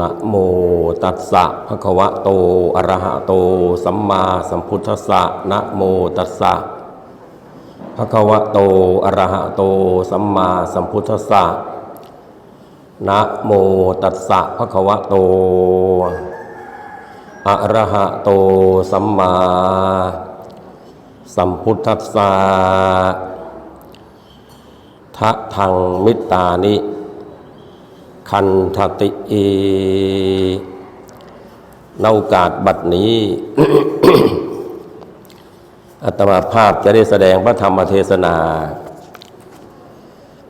นะโมตัสสะภะคะวะโตอะระหะโต สัมมาสัมพุทธัสสะนะโมตัสสะภะคะวะโตอะระหะโต สัมมาสัมพุทธัสสะนะโมตัสสะภะคะวะโตอะระหะโต สัมมาสัมพุทธัสสะทะทังมิตานิ คันทติเอในโอกาสบัดนี้อัตมาภาพจะได้แสดงพระธรรมเทศนา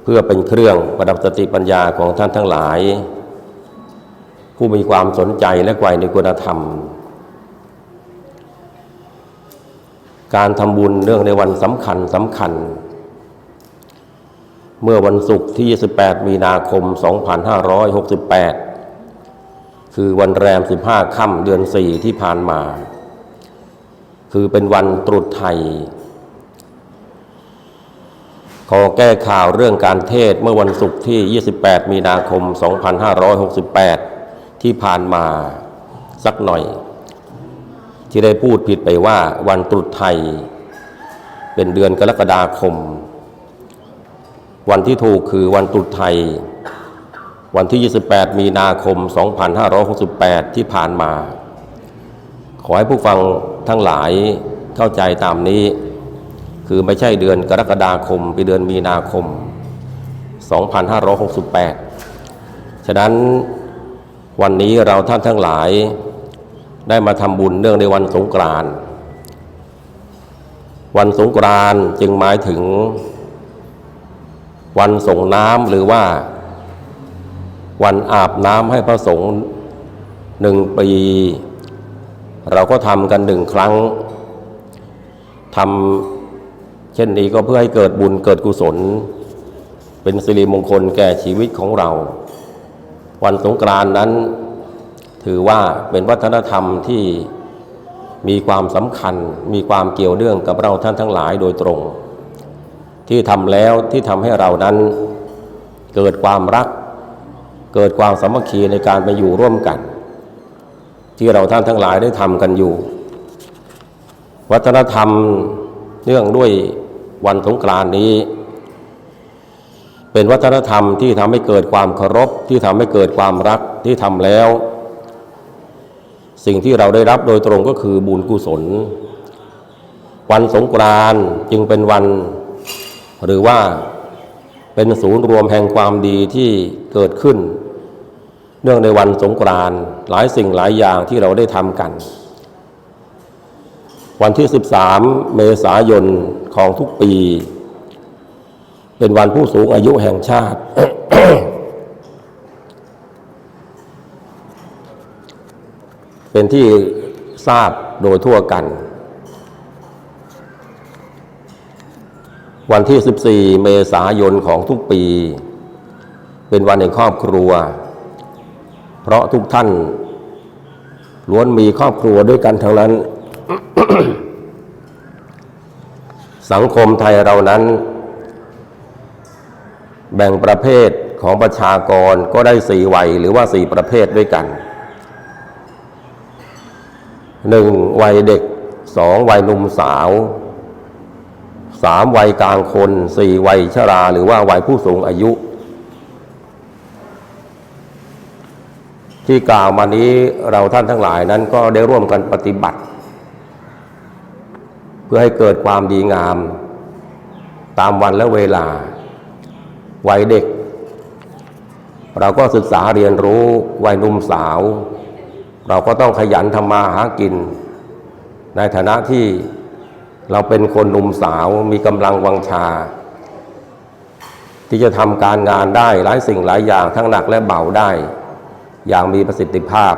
เพื่อเป็นเครื่องประดับสติปัญญาของท่านทั้งหลาย ผู้มีความสนใจและใฝ่ในคุณธรรม การทำบุญเนื่องในวันสำคัญสำคัญ เมื่อวันศุกร์ที่ 28 มีนาคม 2568 คือวันแรม 15 ค่ำเดือน 4 ที่ผ่านมา คือเป็นวันตรุษไทย ขอแก้ข่าวเรื่องการเทศเมื่อวันศุกร์ที่ 28 มีนาคม 2568 ที่ผ่านมาสักหน่อย ที่ได้พูดผิดไปว่าวันตรุษไทย เป็นเดือนกรกฎาคม วันที่ถูกคือวันตรุษไทย วันที่ 28 มีนาคม 2568 ที่ผ่านมา ขอให้ผู้ฟังทั้งหลายเข้าใจตามนี้ คือไม่ใช่เดือนกรกฎาคมเป็นเดือนมีนาคม 2568 ฉะนั้นวันนี้เราท่านทั้งหลายได้มาทำบุญเนื่องในวันสงกรานต์วันสงกรานต์จึงหมายถึง วันส่งน้ำหรือว่า วันอาบน้ำให้พระสงฆ์หนึ่งปี เราก็ทำกันหนึ่งครั้งทำเช่นนี้ก็เพื่อให้เกิดบุญเกิดกุศล เป็นสิริมงคลแก่ชีวิตของเรา วันสงกรานต์นั้น ถือว่าเป็นวัฒนธรรมที่มีความสำคัญ มีความเกี่ยวเนื่องกับเราท่านทั้งหลายโดยตรง ที่ทำแล้วที่ทำให้เรานั้นเกิดความรัก เกิดความสามัคคีในการไปอยู่ร่วมกัน ที่เราท่านทั้งหลายได้ทำกันอยู่ วัฒนธรรมเนื่องด้วยวันสงกรานนี้ เป็นวัฒนธรรมที่ทำให้เกิดความเคารพที่ทำให้เกิดความรักที่ทำแล้ว สิ่งที่เราได้รับโดยตรงก็คือบุญกุศล วันสงกรานจึงเป็นวัน หรือว่าเป็นศูนย์รวมแห่งความดีที่เกิดขึ้น เนื่องในวันสงกรานต์หลายสิ่งหลายอย่างที่เราได้ทำกัน วันที่ 13 เมษายนของทุกปี เป็นวันผู้สูงอายุแห่งชาติ เป็นที่ทราบโดยทั่วกัน วันที่ 14 เมษายนของทุกปี เป็นวันแห่งครอบครัว เพราะทุกท่านล้วนมีครอบครัวด้วยกันทั้งนั้น สังคมไทยเรานั้น แบ่งประเภทของประชากรก็ได้สี่วัยหรือว่าสี่ประเภทด้วยกันหนึ่งวัยเด็กสองวัยหนุ่มสาว สามวัยกลางคนสี่วัยชราหรือว่าวัยผู้สูงอายุ ที่กล่าวมานี้เราท่านทั้งหลายนั้นก็ได้ร่วมกันปฏิบัติ เพื่อให้เกิดความดีงาม ตามวันและเวลา วัยเด็ก เราก็ศึกษาเรียนรู้วัยหนุ่มสาว เราก็ต้องขยันทำมาหากิน ในฐานะที่ เราเป็นคนหนุ่มสาวมีกำลังวังชา ที่จะทำการงานได้หลายสิ่งหลายอย่างทั้งหนักและเบาได้ อย่างมีประสิทธิภาพ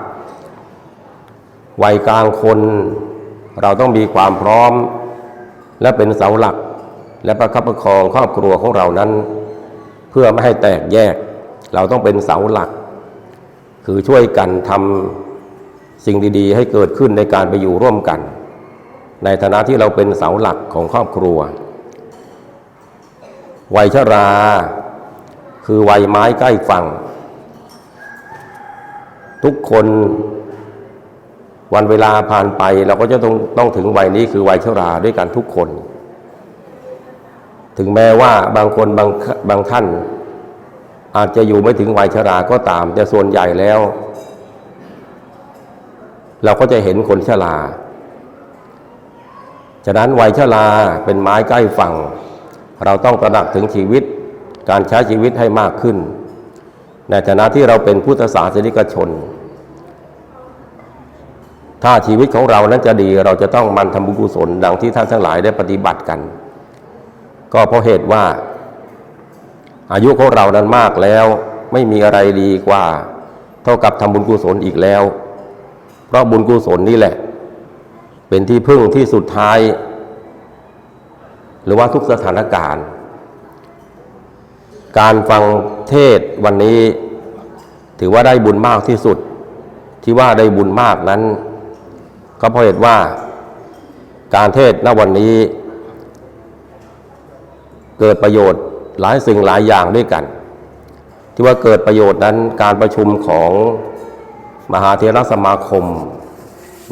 วัยกลางคนเราต้องมีความพร้อม และเป็นเสาหลัก และประคับประคองครอบครัวของเรานั้น เพื่อไม่ให้แตกแยก เราต้องเป็นเสาหลัก คือช่วยกันทำสิ่งดี ๆ ให้เกิดขึ้นในการไปอยู่ร่วมกัน ในฐานะที่เราเป็นเสาหลักของครอบครัว วัยชรา คือวัยไม้ใกล้ฝั่ง ทุกคนวันเวลาผ่านไปเราก็จะต้องต้องถึงวัยนี้คือวัยชราด้วยกันทุกคน ถึงแม้ว่าบางคนบางบางท่าน อาจจะอยู่ไม่ถึงวัยชราก็ตาม แต่ส่วนใหญ่แล้ว เราก็จะเห็นคนชรา ฉะนั้นวัยชราเป็นไม้ใกล้ฝั่ง เราต้องตระหนักถึงชีวิต การใช้ชีวิตให้มากขึ้น ในฐานะที่เราเป็นพุทธศาสนิกชน ถ้าชีวิตของเรานั้นจะดีเราจะต้องมันทำบุญกุศลดังที่ท่านทั้งหลายได้ปฏิบัติกัน ก็เพราะเหตุว่า อายุของเรานั้นมากแล้ว ไม่มีอะไรดีกว่า เท่ากับทำบุญกุศลอีกแล้ว เพราะบุญกุศลนี่แหละ เป็นที่พึ่งที่สุดท้าย หรือว่าทุกสถานการณ์ การฟังเทศวันนี้ ถือว่าได้บุญมากที่สุด ที่ว่าได้บุญมากนั้น ก็เพราะเหตุว่า การเทศน์ณวันนี้ เกิดประโยชน์หลายสิ่งหลายอย่างด้วยกัน ที่ว่าเกิดประโยชน์นั้นการประชุมของมหาเทรสมาคม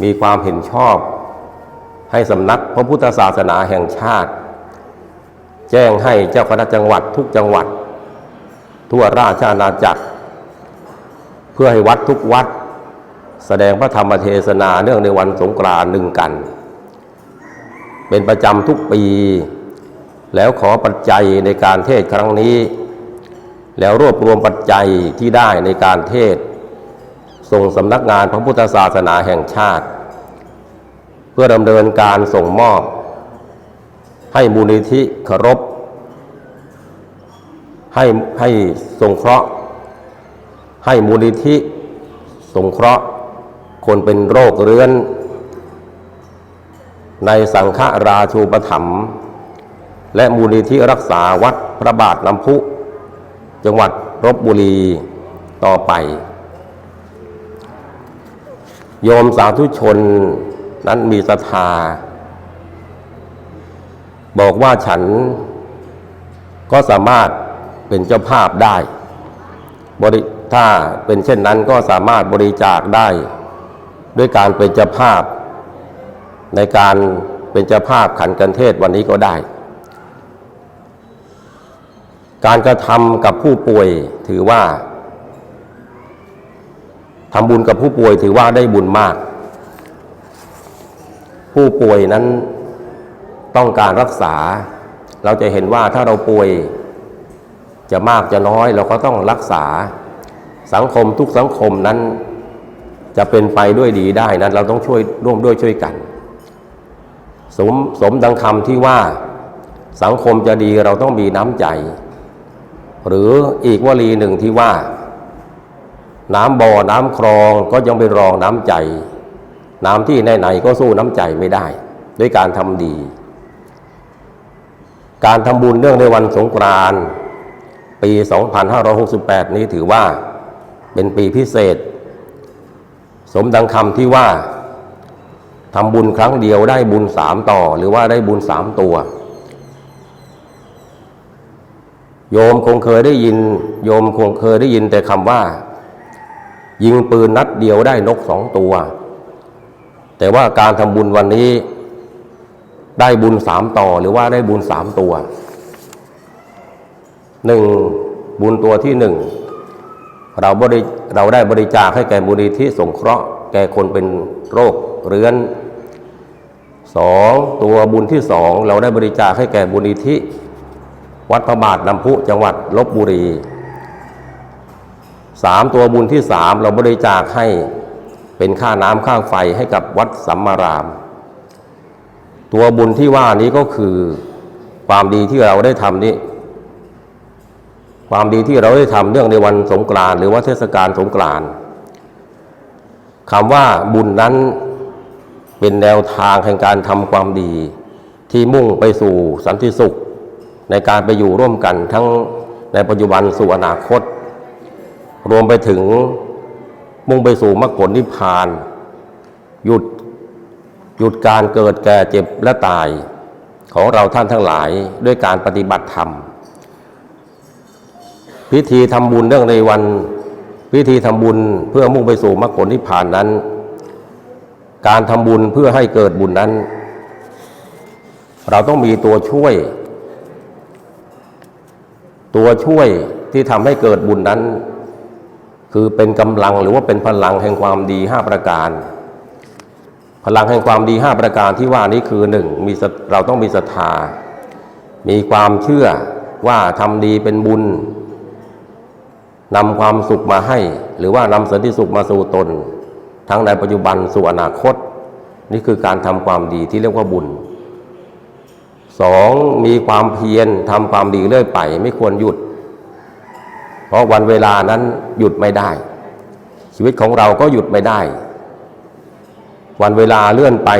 มีความเห็นชอบ ให้สำนักพระพุทธศาสนาแห่งชาติ แจ้งให้เจ้าคณะจังหวัดทุกจังหวัด ทั่วราชอาณาจักร เพื่อให้วัดทุกวัด แสดงพระธรรมเทศนาเนื่องในวันสงกรานต์หนึ่งกัน เป็นประจำทุกปี แล้วขอปัจจัยในการเทศครั้งนี้ แล้วรวบรวมปัจจัยที่ได้ในการเทศส่งสำนักงานพระพุทธศาสนาแห่งชาติ พื่อดำเนินการส่งมอบ ให้มูลนิธิเคารพให้ให้สงเคราะห์ ให้มูลนิธิสงเคราะห์ คนเป็นโรคเรื้อน ในสังฆราชูปถัมภ์และมูลนิธิรักษาวัดพระบาทน้ำพุ จังหวัดรบบุรีต่อไป โยมสาธุชน นั้นมีศรัทธา บอกว่าฉันก็สามารถเป็นเจ้าภาพได้ บริถ้าเป็นเช่นนั้นก็สามารถบริจาคได้ ด้วยการเป็นเจ้าภาพ ในการเป็นเจ้าภาพขันกันเทศวันนี้ก็ได้ การกระทำกับผู้ป่วยถือว่าทำบุญกับผู้ป่วยถือว่าได้บุญมาก ผู้ป่วยนั้นต้องการรักษา เราจะเห็นว่าถ้าเราป่วย จะมากจะน้อยเราก็ต้องรักษา สังคมทุกสังคมนั้น จะเป็นไปด้วยดีได้นั้น เราต้องช่วยร่วมด้วยช่วยกัน สมสมดังคำที่ว่า สังคมจะดีเราต้องมีน้ำใจ หรืออีกวลีหนึ่งที่ว่า น้ำบ่อน้ำคลองก็ยังไปรองน้ำใจ น้ำที่ไหนๆก็สู้น้ำใจไม่ได้ ด้วยการทำดี การทำบุญเนื่องในวันสงกรานต์ปี 2568 นี้ถือว่าเป็นปีพิเศษ สมดังคำที่ว่าทำบุญครั้งเดียวได้บุญสามต่อ หรือว่าได้บุญสามตัว โยมคงเคยได้ยิน โยมคงเคยได้ยินแต่คำว่า ยิงปืนนัดเดียวได้นกสองตัว แต่ว่าการทำบุญวันนี้ได้บุญสามต่อหรือว่าได้บุญสามตัวหนึ่งบุญตัวที่หนึ่งเราบริเราได้บริจาคให้แก่บุรีที่สงเคราะห์แก่คนเป็นโรคเรื้อนสองตัวบุญที่สองเราได้บริจาคให้แก่บุรีที่วัดพระบาทน้ำพุจังหวัดลบบุรีสามตัวบุญที่สามเราบริจาคให้ เป็นค่าน้ำค่าไฟให้กับวัดสัมมาราม ตัวบุญที่ว่านี้ก็คือความดีที่เราได้ทำนี้ ความดีที่เราได้ทำเรื่องในวันสงกรานต์หรือว่าเทศกาลสงกรานต์คำว่าบุญนั้นเป็นแนวทางแห่งการทำความดี ที่มุ่งไปสู่สันติสุข ในการไปอยู่ร่วมกันทั้งในปัจจุบันสู่อนาคต รวมไปถึง มุ่งไปสู่มรรคผลนิพพาน หยุดหยุดการเกิดแก่เจ็บและตายของเราท่านทั้งหลายด้วยการปฏิบัติธรรม พิธีทำบุญเรื่องในวันวิธีทำบุญเพื่อมุ่งไปสู่มรรคผลนิพพานนั้น การทำบุญเพื่อให้เกิดบุญนั้น เราต้องมีตัวช่วย ตัวช่วยที่ทำให้เกิดบุญนั้น คือเป็นกำลังหรือว่าเป็นพลังแห่งความดีห้าประการ พลังแห่งความดีห้าประการที่ว่านี้คือหนึ่งมีเราต้องมีศรัทธา มีความเชื่อว่าทำดีเป็นบุญนำความสุขมาให้ หรือว่านำสันติสุขมาสู่ตน ทั้งในปัจจุบันสู่อนาคต นี่คือการทำความดีที่เรียกว่าบุญสองมีความเพียรทำความดีเรื่อยไป ไม่ควรหยุด เพราะวันเวลานั้นหยุดไม่ได้ ชีวิตของเราก็หยุดไม่ได้ วันเวลาเลื่อนไป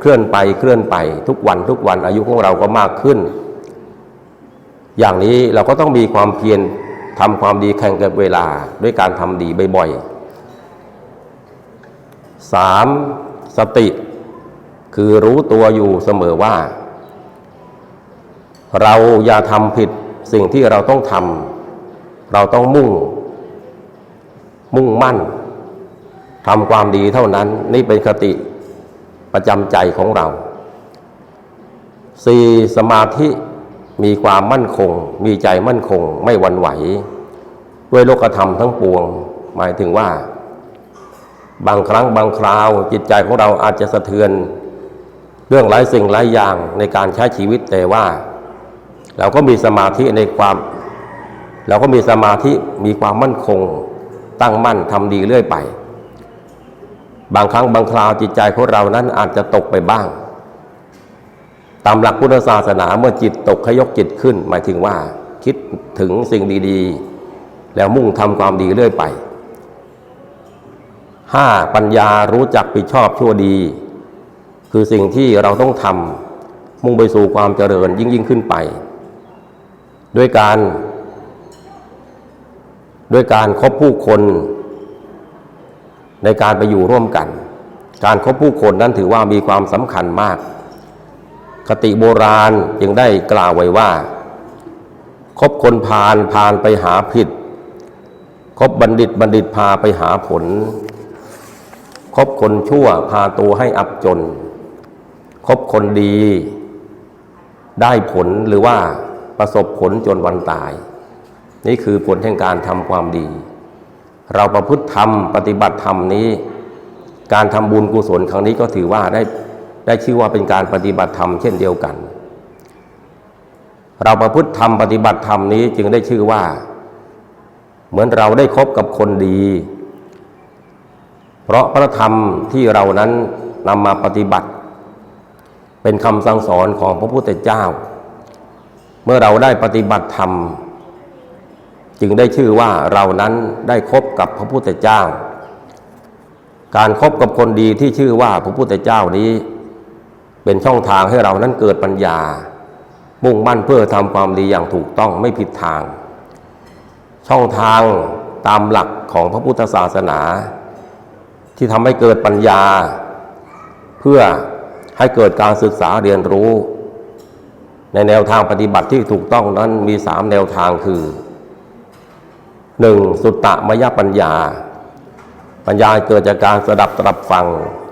เคลื่อนไปเคลื่อนไป ทุกวันทุกวันอายุของเราก็มากขึ้น อย่างนี้เราก็ต้องมีความเพียรทำความดีแข่งกับเวลาด้วยการทำดีบ่อยๆสามสติ คือรู้ตัวอยู่เสมอว่า เราอย่าทำผิดสิ่งที่เราต้องทำ เราต้องมุ่ง มุ่งมั่นทำความดีเท่านั้น นี่เป็นคติประจำใจของเราสี่สมาธิมีความมั่นคง มีใจมั่นคงไม่หวั่นไหว ด้วยโลกธรรมทั้งปวง หมายถึงว่า บางครั้งบางคราวจิตใจของเราอาจจะสะเทือน เรื่องหลายสิ่งหลายอย่างในการใช้ชีวิตแต่ว่า เราก็มีสมาธิในความ เราก็มีสมาธิมีความมั่นคง ตั้งมั่นทำดีเรื่อยไป บางครั้งบางคราวจิตใจของเรานั้นอาจจะตกไปบ้าง ตามหลักพุทธศาสนาเมื่อจิตตกขยกจิตขึ้น หมายถึงว่า คิดถึงสิ่งดีๆ แล้วมุ่งทำความดีเรื่อยไปห้าปัญญารู้จักผิดชอบชั่วดี คือสิ่งที่เราต้องทำมุ่งไปสู่ความเจริญยิ่งยิ่งขึ้นไป ด้วยการ ด้วยการคบผู้คนในการไปอยู่ร่วมกัน การคบผู้คนนั้นถือว่ามีความสำคัญมาก คติโบราณจึงได้กล่าวไว้ว่า คบคนพาลพาลไปหาผิด คบบัณฑิตบัณฑิตพาไปหาผล คบคนชั่วพาตัวให้อับจน คบคนดี ได้ผลหรือว่าประสบผลจนวันตาย นี่คือผลแห่งการทำความดี เราประพฤติธรรมปฏิบัติธรรมนี้ การทำบุญกุศลครั้งนี้ก็ถือว่าได้ได้ชื่อว่าเป็นการปฏิบัติธรรมเช่นเดียวกัน เราประพฤติธรรมปฏิบัติธรรมนี้จึงได้ชื่อว่า เหมือนเราได้คบกับคนดี เพราะพระธรรมที่เรานั้นนำมาปฏิบัติ เป็นคำสั่งสอนของพระพุทธเจ้า เมื่อเราได้ปฏิบัติธรรม จึงได้ชื่อว่าเรานั้นได้คบกับพระพุทธเจ้า การครบกับคนดีที่ชื่อว่าพระพุทธเจ้านี้ เป็นช่องทางให้เรานั้นเกิดปัญญา มุ่งมั่นเพื่อทำความดีอย่างถูกต้องไม่ผิดทาง ช่องทางตามหลักของพระพุทธศาสนา ที่ทำให้เกิดปัญญา เพื่อให้เกิดการศึกษาเรียนรู้ ในแนวทางปฏิบัติที่ถูกต้องนั้นมีสามแนวทางคือ หนึ่งสุตตะมยปัญญา ปัญญาเกิดจากการสดับตรับฟัง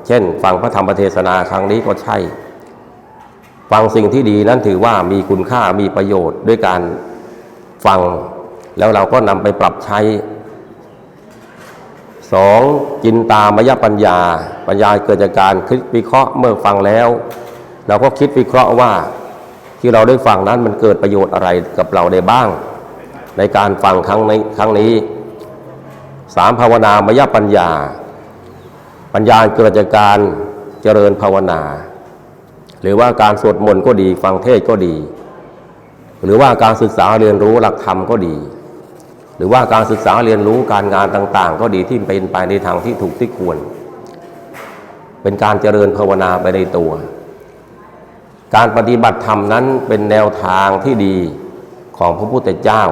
เช่น ฟังพระธรรมเทศนาครั้งนี้ก็ใช่ ฟังสิ่งที่ดีนั้นถือว่ามีคุณค่ามีประโยชน์ด้วยการฟัง แล้วเราก็นำไปปรับใช้สองจินตามยปัญญา ปัญญาเกิดจากการคิดวิเคราะห์เมื่อฟังแล้ว เราก็คิดวิเคราะห์ว่าที่เราได้ฟังนั้นมันเกิดประโยชน์อะไรกับเราได้บ้าง ในการฟังครั้งนี้ครั้งนี้สามภาวนามยปัญญา ปัญญาเกิดจากการเจริญภาวนา หรือว่าการสวดมนต์ก็ดี ฟังเทศก็ดี หรือว่าการศึกษาเรียนรู้หลักธรรมก็ดี หรือว่าการศึกษาเรียนรู้การงานต่าง ๆ ก็ดีที่เป็นไปในทางที่ถูกที่ควร เป็นการเจริญภาวนาไปในตัว การปฏิบัติธรรมนั้นเป็นแนวทางที่ดีของพระพุทธเจ้า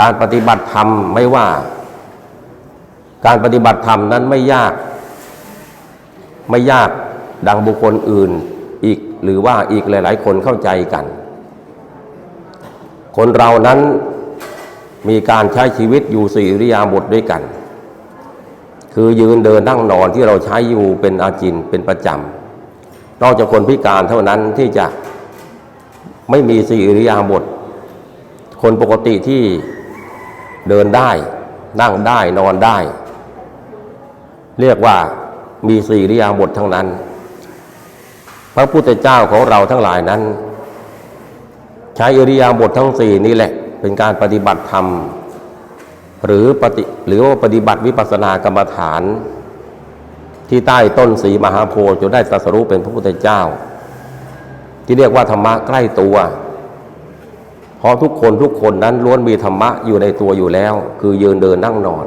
การปฏิบัติธรรมไม่ว่า การปฏิบัติธรรมนั้นไม่ยาก ไม่ยากดังบุคคลอื่นอีกหรือว่าอีกหลาย ๆ คนเข้าใจกัน คนเรานั้นมีการใช้ชีวิตอยู่สี่อิริยาบถด้วยกัน คือยืนเดินนั่งนอนที่เราใช้อยู่เป็นอาจินเป็นประจำนอกจากคนพิการเท่านั้นที่จะไม่มีสี่อิริยาบถคนปกติที่ เดินได้ นั่งได้นอนได้ เรียกว่ามีสี่อริยาบถทั้งนั้น พระพุทธเจ้าของเราทั้งหลายนั้น ใช้อริยาบถทั้งสี่นี้แหละ เป็นการปฏิบัติธรรม หรือปฏิหรือว่าปฏิบัติวิปัสสนากรรมฐาน ที่ใต้ต้นสีมหาโพธิ์จนได้ตรัสรู้เป็นพระพุทธเจ้า ที่เรียกว่าธรรมะใกล้ตัว เพราะทุกคนทุกคนนั้นล้วนมีธรรมะอยู่ในตัวอยู่แล้ว คือยืนเดินนั่งนอน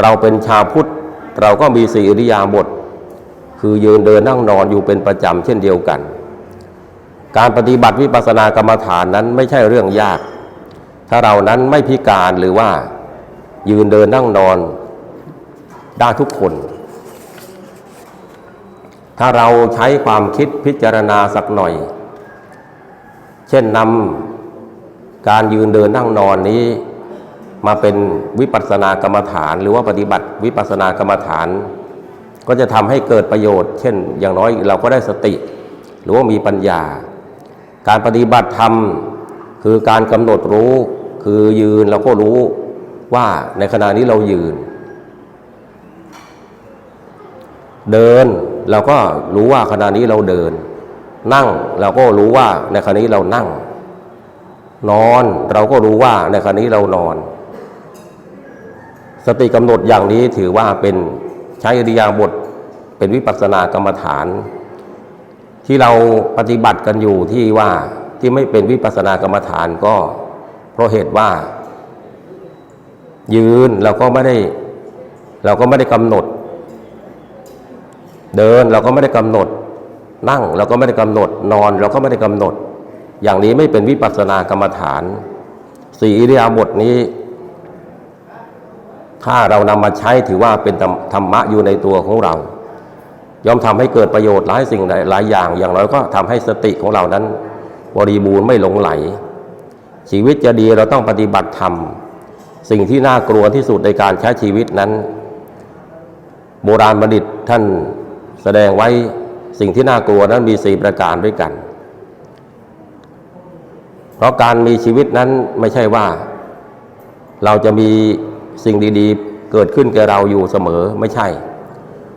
เราเป็นชาวพุทธเราก็มีสี่อิริยาบถคือยืนเดินนั่งนอนอยู่เป็นประจำเช่นเดียวกัน การปฏิบัติวิปัสสนากรรมฐานนั้นไม่ใช่เรื่องยาก ถ้าเรานั้นไม่พิการหรือว่ายืนเดินนั่งนอนได้ทุกคน ถ้าเราใช้ความคิดพิจารณาสักหน่อย เช่นนำ การยืนเดินนั่งนอนนี้ มาเป็นวิปัสสนากรรมฐาน หรือว่าปฏิบัติวิปัสสนากรรมฐาน ก็จะทำให้เกิดประโยชน์ เช่น อย่างน้อยเราก็ได้สติ หรือว่ามีปัญญา การปฏิบัติธรรมคือการกำหนดรู้ คือยืนเราก็รู้ว่าในขณะนี้เรายืน เดินเราก็รู้ว่าขณะนี้เราเดิน นั่งเราก็รู้ว่าในขณะนี้เรานั่ง นอนเราก็รู้ว่าในขณะนี้เรานอน สติกำหนดอย่างนี้ถือว่าเป็นใช้อริยาบทเป็นวิปัสสนากรรมฐาน ที่เราปฏิบัติกันอยู่ที่ว่าที่ไม่เป็นวิปัสสนากรรมฐานก็ เพราะเหตุว่า ยืนเราก็ไม่ได้ เราก็ไม่ได้กำหนด เดินเราก็ไม่ได้กำหนด นั่งเราก็ไม่ได้กำหนด นอนเราก็ไม่ได้กำหนด อย่างนี้ไม่เป็นวิปัสสนากรรมฐานสี่อิริยาบถนี้ ถ้าเรานำมาใช้ถือว่าเป็นธรรมะอยู่ในตัวของเรา ย่อมทำให้เกิดประโยชน์หลายสิ่งหลายอย่าง อย่างน้อยก็ทำให้สติของเรานั้น บริบูรณ์ไม่หลงไหล ชีวิตจะดีเราต้องปฏิบัติธรรม สิ่งที่น่ากลัวที่สุดในการใช้ชีวิตนั้น โบราณบัณฑิตท่านแสดงไว้สิ่งที่น่ากลัวนั้นมีสี่ประการด้วยกัน เพราะการมีชีวิตนั้นไม่ใช่ว่า เราจะมีสิ่งดีๆ เกิดขึ้นแก่เราอยู่เสมอไม่ใช่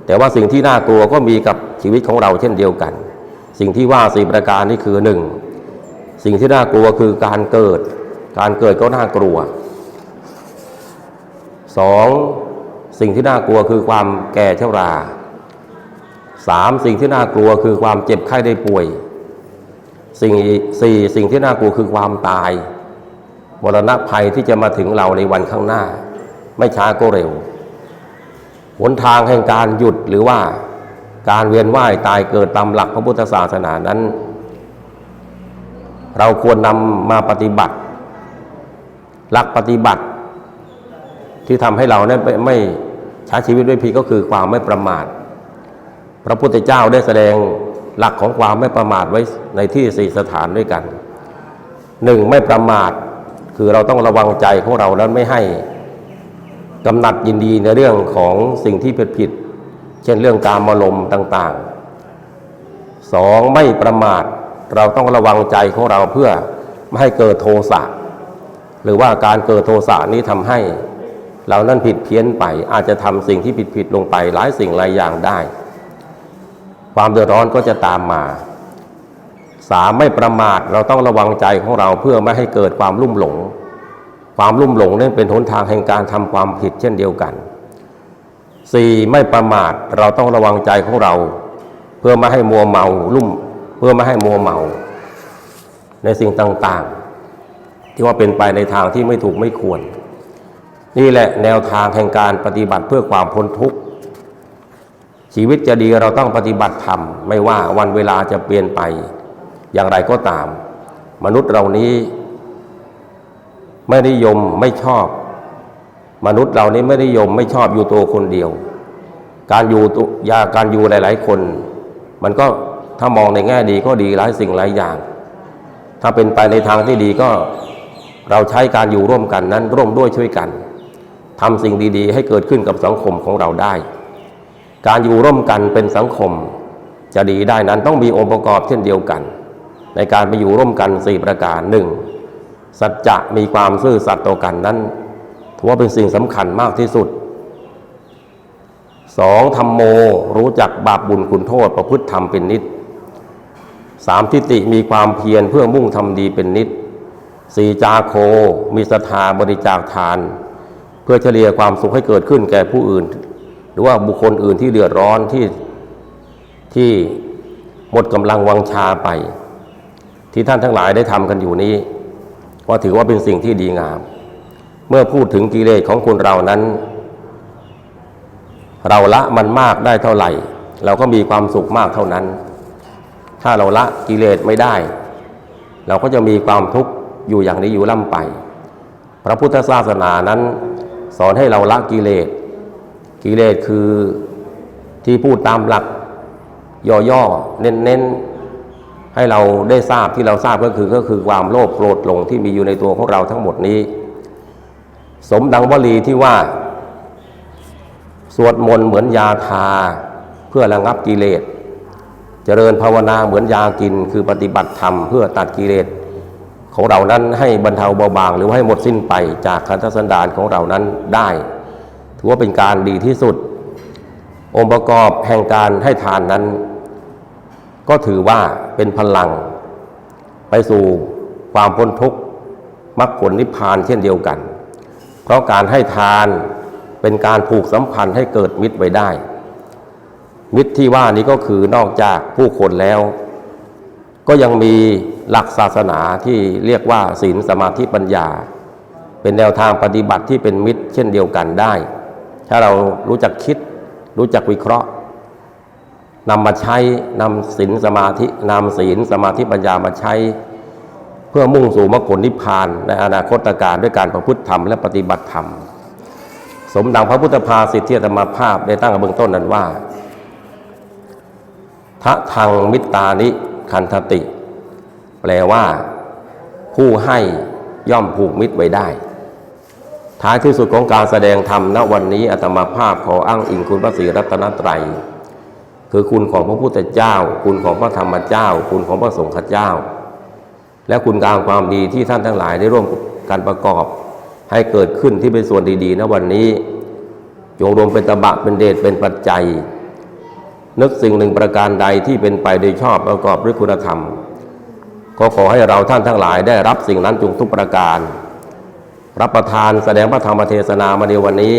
แต่ว่าสิ่งที่น่ากลัวก็มีกับชีวิตของเราเช่นเดียวกัน สิ่งที่ว่าสี่ประการนี่คือหนึ่งสิ่งที่น่ากลัวคือการเกิด การเกิดก็น่ากลัวสองสิ่งที่น่ากลัวคือความแก่เชราสามสิ่งที่น่ากลัวคือความเจ็บไข้ได้ป่วย สิ่งสี่สิ่งที่น่ากลัวคือความตายมรณะภัยที่จะมาถึงเราในวันข้างหน้า ไม่ช้าก็เร็ว หนทางแห่งการหยุดหรือว่าการเวียนว่ายตายเกิดตามหลักพระพุทธศาสนานั้น เราควรนำมาปฏิบัติ หลักปฏิบัติ ที่ทำให้เราเนี่ยไม่ไม่ใช้ชีวิตด้วยพีก็คือความไม่ประมาท พระพุทธเจ้าได้แสดง หลักของความไม่ประมาทไว้ในที่สี่สถานด้วยกันหนึ่งไม่ประมาทคือเราต้องระวังใจของเรานั้นไม่ให้กำหนัดยินดีในเรื่องของสิ่งที่ผิดผิด เช่นเรื่องการมารมต่างๆสองไม่ประมาทเราต้องระวังใจของเราเพื่อไม่ให้เกิดโทสะหรือว่าการเกิดโทสะนี้ทำให้เรานั้นผิดเพี้ยนไปอาจจะทำสิ่งที่ผิดผิดลงไปหลายสิ่งหลายอย่างได้ ความเดือดร้อนก็จะตามมาสามไม่ประมาทเราต้องระวังใจของเราเพื่อไม่ให้เกิดความลุ่มหลง ความลุ่มหลงนั่นเป็นหนทางแห่งการทำความผิดเช่นเดียวกันสี่ไม่ประมาทเราต้องระวังใจของเรา เพื่อไม่ให้มัวเมาลุ่ม เพื่อไม่ให้มัวเมา ในสิ่งต่างๆ ที่ว่าเป็นไปในทางที่ไม่ถูกไม่ควร นี่แหละแนวทางแห่งการปฏิบัติเพื่อความพ้นทุกข์ ชีวิตจะดีเราต้องปฏิบัติธรรม ไม่ว่าวันเวลาจะเปลี่ยนไป อย่างไรก็ตาม มนุษย์เรานี้ ไม่นิยมไม่ชอบ มนุษย์เรานี้ไม่นิยมไม่ชอบอยู่ตัวคนเดียว การอยู่ตัวยาการอยู่หลาย ๆ คน มันก็ถ้ามองในแง่ดีก็ดีหลายสิ่งหลายอย่าง ถ้าเป็นไปในทางที่ดีก็เราใช้การอยู่ร่วมกันนั้นร่วมด้วยช่วยกันทำสิ่งดี ๆ ให้เกิดขึ้นกับสังคมของเราได้ การอยู่ร่วมกันเป็นสังคม จะดีได้นั้นต้องมีองค์ประกอบเช่นเดียวกัน ในการไปอยู่ร่วมกันสี่ประการหนึ่งสัจจะมีความซื่อสัตย์ต่อกันนั้นถือว่าเป็นสิ่งสำคัญมากที่สุดสองธรรมโมรู้จักบาปบุญคุณโทษประพฤติธรรมเป็นนิดสามทิฏฐิมีความเพียรเพื่อมุ่งทำดีเป็นนิดสี่จาโคมีศรัทธาบริจาคทาน เพื่อเฉลี่ยความสุขให้เกิดขึ้นแก่ผู้อื่น รือว่าบุคคลอื่นที่เดือดร้อนที่ที่หมดกำลังวังชาไป ที่ท่านทั้งหลายได้ทำกันอยู่นี้ก็ถือว่าเป็นสิ่งที่ดีงาม เมื่อพูดถึงกิเลสของคนเรานั้น เราละมันมากได้เท่าไหร่ เราก็มีความสุขมากเท่านั้น ถ้าเราละกิเลสไม่ได้ เราก็จะมีความทุกข์อยู่อย่างนี้อยู่ล่ำไป พระพุทธศาสนานั้น สอนให้เราละกิเลส กิเลสคือที่พูดตามหลักย่อๆเน้นๆ ให้เราได้ทราบที่เราทราบก็คือก็คือความโลภโกรธหลงที่มีอยู่ในตัวของเราทั้งหมดนี้ สมดังวลีที่ว่า สวดมนต์เหมือนยาทา เพื่อระงับกิเลส เจริญภาวนาเหมือนยากิน คือปฏิบัติธรรมเพื่อตัดกิเลสของเรานั้นให้บรรเทาเบาบาง หรือให้หมดสิ้นไปจากคันธสันดานของเรานั้นได้ ถือว่าเป็นการดีที่สุด องค์ประกอบแห่งการให้ทานนั้น ก็ถือว่าเป็นพลัง ไปสู่ความพ้นทุกข์มรรคผลนิพพานเช่นเดียวกัน เพราะการให้ทานเป็นการผูกสัมพันธ์ให้เกิดมิตรไว้ได้ มิตรที่ว่านี้ก็คือนอกจากผู้คนแล้ว ก็ยังมีหลักศาสนาที่เรียกว่าศีลสมาธิปัญญา เป็นแนวทางปฏิบัติที่เป็นมิตรเช่นเดียวกันได้ ถ้าเรารู้จักคิด รู้จักวิเคราะห์นำมาใช้นำศีลสมาธินำศีลสมาธิปัญญามาใช้ เพื่อมุ่งสู่มรรคผลนิพพานในอนาคตการด้วยการประพฤติธรรมและปฏิบัติธรรม สมดังพระพุทธภาษิที่อาตมภาพได้ตั้งเบื้องต้นนั้นว่าทะทังมิตตานิคันทติ แปลว่า ผู้ให้ย่อมผูกมิตรไว้ได้ ท้ายที่สุดของการแสดงธรรมณวันนี้อาตมาภาพขออ้างอิงคุณพระศรีรัตนตรัย คือคุณของพระพุทธเจ้า คุณของพระธรรมเจ้า คุณของพระสงฆ์เจ้า และคุณงามความดีที่ท่านทั้งหลายได้ร่วมกันประกอบ ให้เกิดขึ้นที่เป็นส่วนดีๆณวันนี้จงรวมเป็นตบะเป็นเดชเป็นปัจจัย นึกสิ่งหนึ่งประการใดที่เป็นไปโดยชอบประกอบด้วยคุณธรรม ก็ขอให้เราท่านทั้งหลายได้รับสิ่งนั้นจงทุกประการ รับประทานแสดงพระธรรมเทศนามาในวันนี้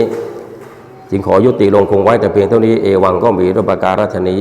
จึงขอยุติลงคงไว้แต่เพียงเท่านี้เอวังก็มีด้วยประการรัชนี